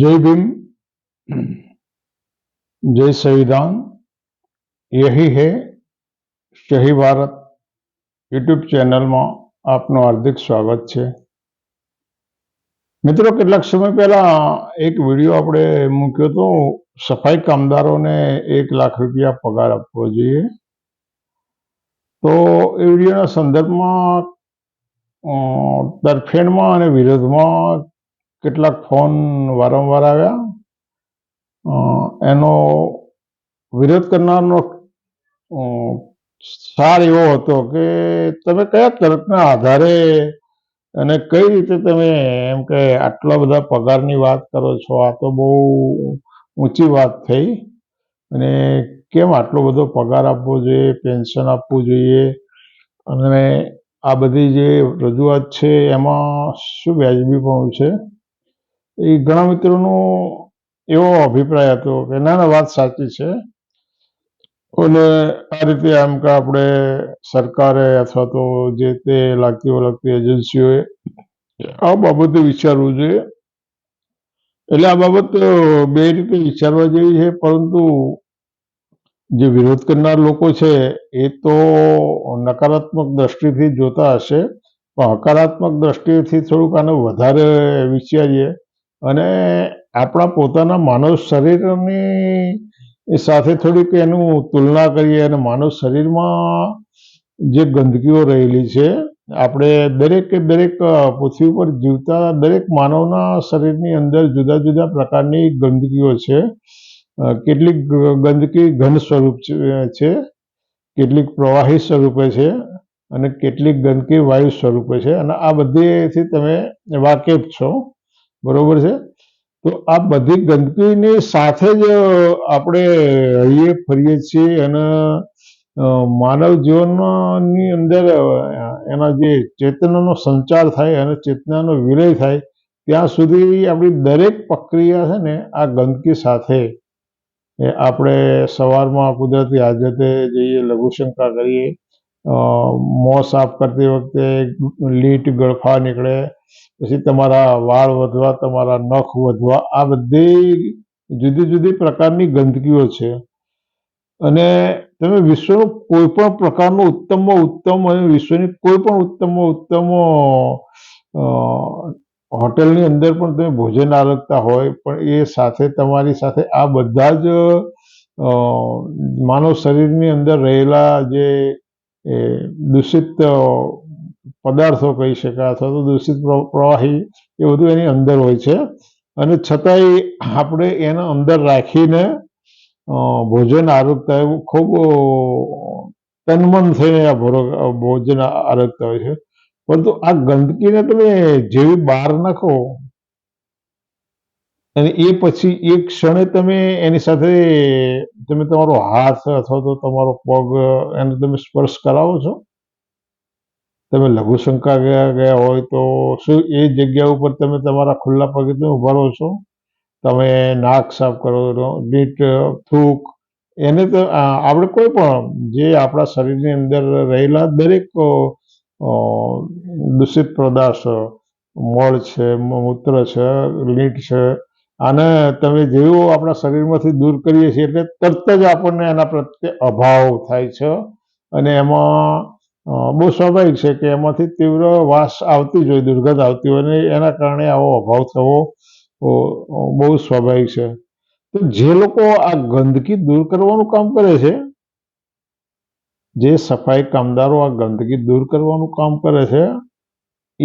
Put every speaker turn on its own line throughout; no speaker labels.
જય ભીમ જય સંવિધાન યહી હે શહી ભારત યુટ્યુબ ચેનલમાં આપનું હાર્દિક સ્વાગત છે. મિત્રો, કેટલાક સમય પહેલા એક વીડિયો આપણે મૂક્યો હતો સફાઈ કામદારોને એક લાખ રૂપિયા પગાર આપવો જોઈએ. તો એ વિડીયોના સંદર્ભમાં તરફેણમાં અને વિરોધમાં કેટલાક ફોન વારંવાર આવ્યા. એનો વિરોધ કરનારનો સાર એવો હતો કે તમે કયા તર્કના આધારે અને કઈ રીતે તમે એમ કે આટલા બધા પગારની વાત કરો છો? આ તો બહુ ઊંચી વાત થઈ. અને કેમ આટલો બધો પગાર આપવો જોઈએ, પેન્શન આપવું જોઈએ? અને આ બધી જે રજૂઆત છે, એમાં શું વ્યાજબીપણું છે? એ ઘણા મિત્રોનો એવો અભિપ્રાય હતો કે, ના ના, વાત સાચી છે. અને આ રીતે આમ કે આપણે સરકારે અથવા તો જે તે લાગતી વળગતી એજન્સીઓએ આ બાબતે વિચારવું જોઈએ. એટલે આ બાબત બે રીતે વિચારવા જેવી છે, પરંતુ જે વિરોધ કરનાર લોકો છે, એ તો નકારાત્મક દ્રષ્ટિથી જોતા હશે, પણ હકારાત્મક દ્રષ્ટિથી થોડુંક આને વધારે વિચારીએ અને આપણા પોતાના માનવ શરીરની સાથે થોડીક એનું તુલના કરીએ અને માનવ શરીરમાં જે ગંદકીઓ રહેલી છે, આપણે દરેકે દરેક પૃથ્વી પર જીવતા દરેક માનવના શરીરની અંદર જુદા જુદા પ્રકારની ગંદકીઓ છે. કેટલીક ગંદકી ઘન સ્વરૂપ છે, કેટલીક પ્રવાહી સ્વરૂપે છે અને કેટલીક ગંદકી વાયુ સ્વરૂપે છે. અને આ બધીથી તમે વાકેફ છો. બરોબર છે? તો આ બધી ગંદકીની સાથે જ આપણે રહીએ, ફરીએ છીએ અને માનવ જીવનની અંદર એના જે ચેતનાનો સંચાર થાય અને ચેતનાનો વિલય થાય, ત્યાં સુધી આપણી દરેક પ્રક્રિયા છે ને, આ ગંદકી સાથે આપણે સવારમાં કુદરતી હાજતે જઈએ, લઘુશંકા કરીએ મોં સાફ કરતી વખતે લીટ ગળફા નીકળે, પછી તમારા વાળ વધવા, તમારા નખ વધવા, આ બધી જુદી જુદી પ્રકારની ગંદકીઓ છે. અને તમે વિશ્વનું કોઈ પણ પ્રકારનું ઉત્તમમાં ઉત્તમ અને વિશ્વની કોઈ પણ ઉત્તમમાં ઉત્તમ હોટેલની અંદર પણ તમે ભોજન આરોગતા હોય, પણ એ સાથે તમારી સાથે આ બધા જ માનવ શરીરની અંદર રહેલા જે એ, દૂષિત પદાર્થો કહી શકાય અથવા તો દૂષિત પ્ર- પ્રવાહી એ બધું એની અંદર હોય છે. અને છતાંય આપણે એના અંદર રાખીને ભોજન આરોગતા ખૂબ તનમન થઈને આ ભોજન આરોગતા હોય છે. પરંતુ આ ગંદકીને તમે જેવી બહાર નાખો અને એ પછી એ ક્ષણે તમે એની સાથે તમે તમારો હાથ અથવા તો તમારો પગ, એને તમે સ્પર્શ કરાવો છો? તમે લઘુશંકા ગયા ગયા હોય તો શું એ જગ્યા ઉપર તમે તમારા ખુલ્લા પગે તમે ઊભા રહો છો? તમે નાક સાફ કરો છો દીટ થૂક, એને તો આપણે કોઈ પણ જે આપણા શરીરની અંદર રહેલા દરેક દૂષિત પદાર્થ, મળ છે મૂત્ર છે, લીટ છે આને તમે જેવું આપણા શરીરમાંથી દૂર કરીએ છીએ એટલે તરત જ આપણને એના પ્રત્યે અભાવ થાય છે. અને એમાં બહુ સ્વાભાવિક છે કે એમાંથી તીવ્ર વાસ આવતી જ હોય, દુર્ગંધ આવતી હોય અને એના કારણે આવો અભાવ થવો બહુ સ્વાભાવિક છે. તો જે લોકો આ ગંદકી દૂર કરવાનું કામ કરે છે, જે સફાઈ કામદારો આ ગંદકી દૂર કરવાનું કામ કરે છે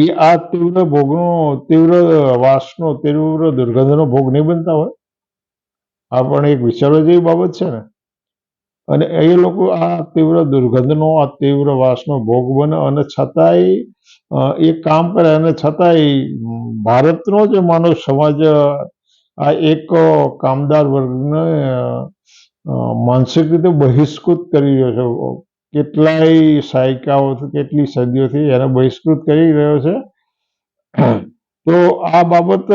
એ આ તીવ્ર ભોગનો, તીવ્ર વાસનો, તીવ્ર દુર્ગંધનો ભોગ નહીં બનતા હોય. આ પણ એક વિચારવા જેવી બાબત છે ને. અને એ લોકો આ તીવ્ર દુર્ગંધનો, આ તીવ્ર વાસનો ભોગ બને અને છતાંય એ કામ કરે અને છતાંય ભારતનો જે માનવ સમાજ, આ એક કામદાર વર્ગને માનસિક રીતે બહિષ્કૃત કરી રહ્યો છે. કેટલાય સાયકાઓથી કેટલી સદીઓથી એને બહિષ્કૃત કરી રહ્યો છે. તો આ બાબત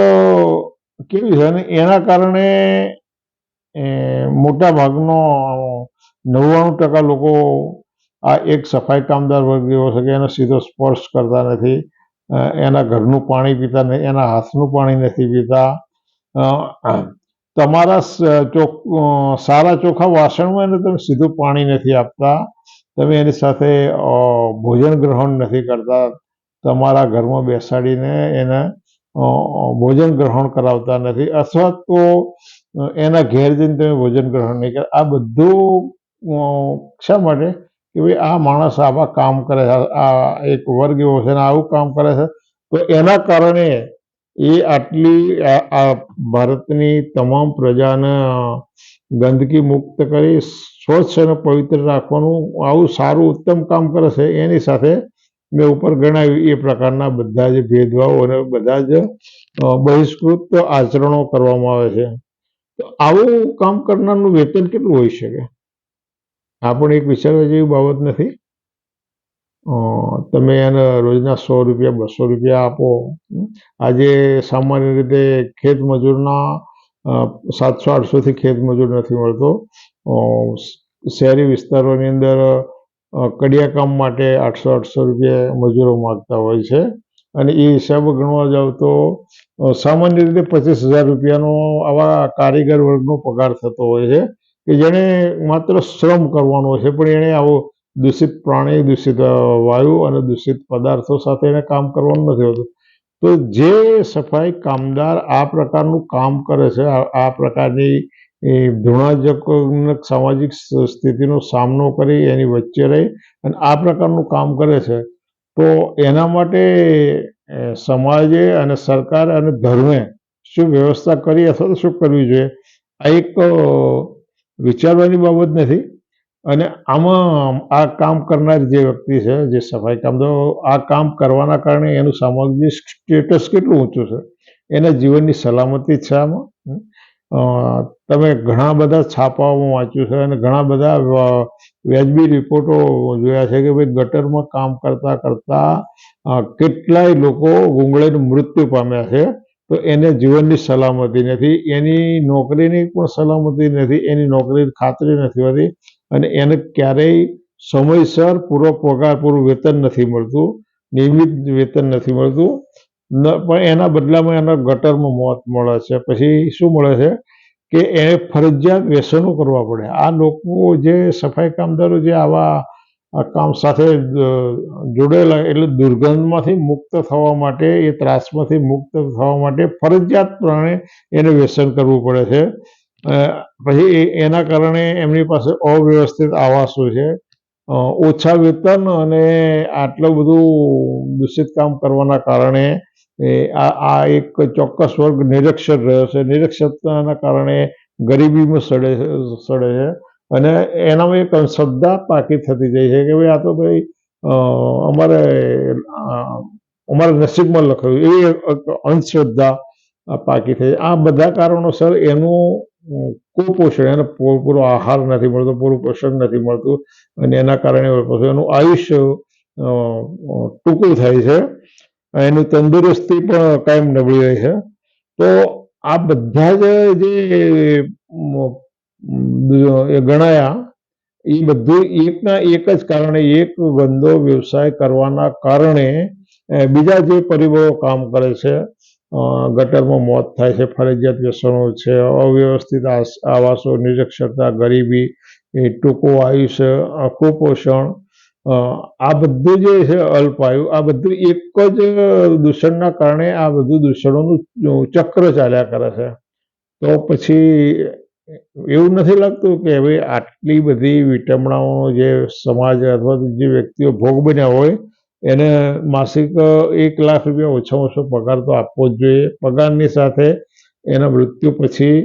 કેવી છે? અને એના કારણે મોટા ભાગનો નવ્વાણું ટકા લોકો આ એક સફાઈ કામદાર વર્ગ એવો છે કે એનો સીધો સ્પર્શ કરતા નથી. એના ઘરનું પાણી પીતા નથી, એના હાથનું પાણી નથી પીતા. તમારા ચોખ સારા ચોખ્ખા વાસણમાં એને તમે સીધું પાણી નથી આપતા. તમે એની સાથે અ, ભોજન ગ્રહણ નથી કરતા તમારા ઘરમાં બેસાડીને એને અ, ભોજન ગ્રહણ કરાવતા નથી અથવા તો અ, એના ઘેર જઈને તમે ભોજન ગ્રહણ નહીં કરો. આ બધું અ, શા માટે? કે ભાઈ આ માણસ આવા કામ કરે છે આ એક વર્ગ એવો છે ને આવું કામ કરે છે. તો એના કારણે એ આટલી આ આ ભારતની તમામ પ્રજાને અ, ગંદકી મુક્ત કરી સ્વચ્છ અને પવિત્ર રાખવાનું આવું સારું ઉત્તમ કામ કરે છે, એની સાથે મેં ઉપર ગણાવ્યું એ પ્રકારના બધા જ ભેદભાવો અને બધા જ બહિષ્કૃત આચરણો કરવામાં આવે છે. તો આવું કામ કરનારનું વેતન કેટલું હોઈ શકે? આ પણ એક વિચારવા જેવી બાબત નથી. તમે એને રોજના સો રૂપિયા, બસો રૂપિયા આપો. આજે સામાન્ય રીતે ખેત મજૂરના સાતસો આઠસોથી ખેત મજૂર નથી મળતો. શહેરી વિસ્તારોની અંદર કડિયાકામ માટે આઠસો આઠસો રૂપિયા મજૂરો માગતા હોય છે. અને એ હિસાબે ગણવા જાવ તો સામાન્ય રીતે પચીસ હજાર રૂપિયાનો આવા કારીગર વર્ગનો પગાર થતો હોય છે કે જેણે માત્ર શ્રમ કરવાનો છે, પણ એણે આવો દૂષિત પ્રાણી, દૂષિત વાયુ અને દૂષિત પદાર્થો સાથે એને કામ કરવાનું નથી હોતું. તો જે સફાઈ કામદાર આ પ્રકારનું કામ કરે છે, આ પ્રકારની, એ, ધૃણાજનક સામાજિક સ્થિતિનો સામનો કરી એની વચ્ચે રહી અને આ પ્રકારનું કામ કરે છે, તો એના માટે સમાજે અને સરકાર અને ધર્મે શું વ્યવસ્થા કરી અથવા તો શું કરવી જોઈએ? આ એક, વિચારવાની બાબત નથી. અને આમાં આ કામ કરનાર જે વ્યક્તિ છે, જે સફાઈ કામ તો આ કામ કરવાના કારણે એનું સામાજિક સ્ટેટસ કેટલું ઊંચું છે? એના જીવનની સલામતી છે આમાં? તમે ઘણા બધા છાપાઓમાં વાંચ્યું છે અને ઘણા બધા વ્યાજબી રિપોર્ટો જોયા છે કે ભાઈ ગટરમાં કામ કરતા કરતા કેટલાય લોકો ગુંગળાઈને મૃત્યુ પામ્યા છે. તો એને જીવનની સલામતી નથી. એની નોકરીની પણ સલામતી નથી. એની નોકરીની ખાતરી નથી હોતી. અને એને ક્યારેય સમયસર પૂરો પગાર, પૂરું વેતન નથી મળતું, નિયમિત વેતન નથી મળતું. ન, પણ એના બદલામાં એના ગટરમાં મોત મળે છે. પછી શું મળે છે? કે એને ફરજિયાત વ્યસનો કરવા પડે. આ લોકો જે સફાઈ કામદારો જે આવા કામ સાથે જોડેલા એટલે દુર્ગંધમાંથી મુક્ત થવા માટે, એ ત્રાસમાંથી મુક્ત થવા માટે ફરજિયાત પ્રમાણે એને વ્યસન કરવું પડે છે. પછી એના કારણે એમની પાસે અવ્યવસ્થિત આવાસો છે. ઓછા વેતન અને આટલું બધું દૂષિત કામ કરવાના કારણે આ એક ચોક્કસ વર્ગ નિરક્ષર રહ્યો છે. નિરક્ષરતાના કારણે ગરીબીમાં સડે સડે છે. અને એનામાં એક અંધશ્રદ્ધા પાકી થતી જાય છે કે ભાઈ આ તો ભાઈ અમારે અમારા નસીબમાં લખાયું એ અંધશ્રદ્ધા પાકી થઈ આ બધા કારણોસર એનું કુપોષણ, એને પૂરો આહાર નથી મળતો, પૂરું પોષણ નથી મળતું અને એના કારણે પછી એનું આયુષ્ય ટૂંકું થાય છે. એની તંદુરસ્તી પણ કાયમ નબળી રહે છે. તો આ બધા જ જે ગણાયા, એ બધું એકના એક જ કારણે એક ગંદો વ્યવસાય કરવાના કારણે બીજા જે પરિબળો કામ કરે છે ગટરમાં મોત થાય છે, ફરજિયાત વ્યસનો છે, અવ્યવસ્થિત આવાસો, નિરક્ષરતા, ગરીબી, એ ટૂંકું આયુષ્ય કુપોષણ આ બધું જે છે અલ્પાયુ, આ બધું એક જ દૂષણના કારણે આ બધું દૂષણોનું ચક્ર ચાલ્યા કરે છે. તો પછી એવું નથી લાગતું કે હવે આટલી બધી વિટંબણાઓ જે સમાજ અથવા જે વ્યક્તિઓ ભોગ બન્યા હોય એને માસિક એક લાખ રૂપિયા ઓછામાં ઓછો પગાર તો આપવો જ જોઈએ. પગારની સાથે એના મૃત્યુ પછી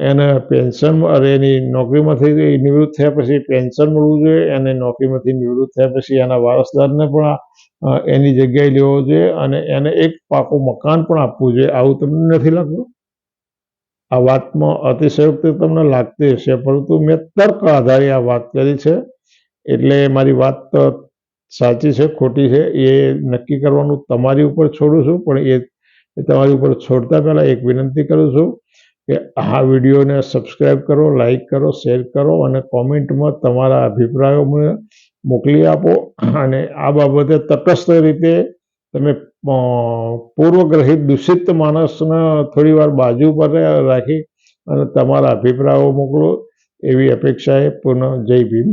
એને પેન્શન, અરે, એની નોકરીમાંથી નિવૃત્ત થયા પછી પેન્શન મળવું જોઈએ. અને નોકરીમાંથી નિવૃત્ત થયા પછી એના વારસદારને પણ એની જગ્યાએ લેવો જોઈએ અને એને એક પાકું મકાન પણ આપવું જોઈએ. આવું તમને નથી લાગતું? આ વાતમાં અતિશયોક્તિ તમને લાગતી હશે, પરંતુ મેં તર્ક આધારે આ વાત કરી છે. એટલે મારી વાત સાચી છે, ખોટી છે, એ નક્કી કરવાનું તમારી ઉપર છોડું છું, પણ એ તમારી ઉપર છોડતા પહેલાં એક વિનંતી કરું છું કે આ વિડીયોને સબસ્ક્રાઈબ કરો લાઈક કરો, શેર કરો અને કોમેન્ટમાં તમારા અભિપ્રાયો મોકલી આપો. અને આ બાબતે તટસ્થ રીતે તમે પૂર્વગ્રહિત દૂષિત માણસને થોડી વાર બાજુ પર રાખી અને તમારા અભિપ્રાયો મોકલો. એવી અપેક્ષાએ પુનઃ જય ભીમ.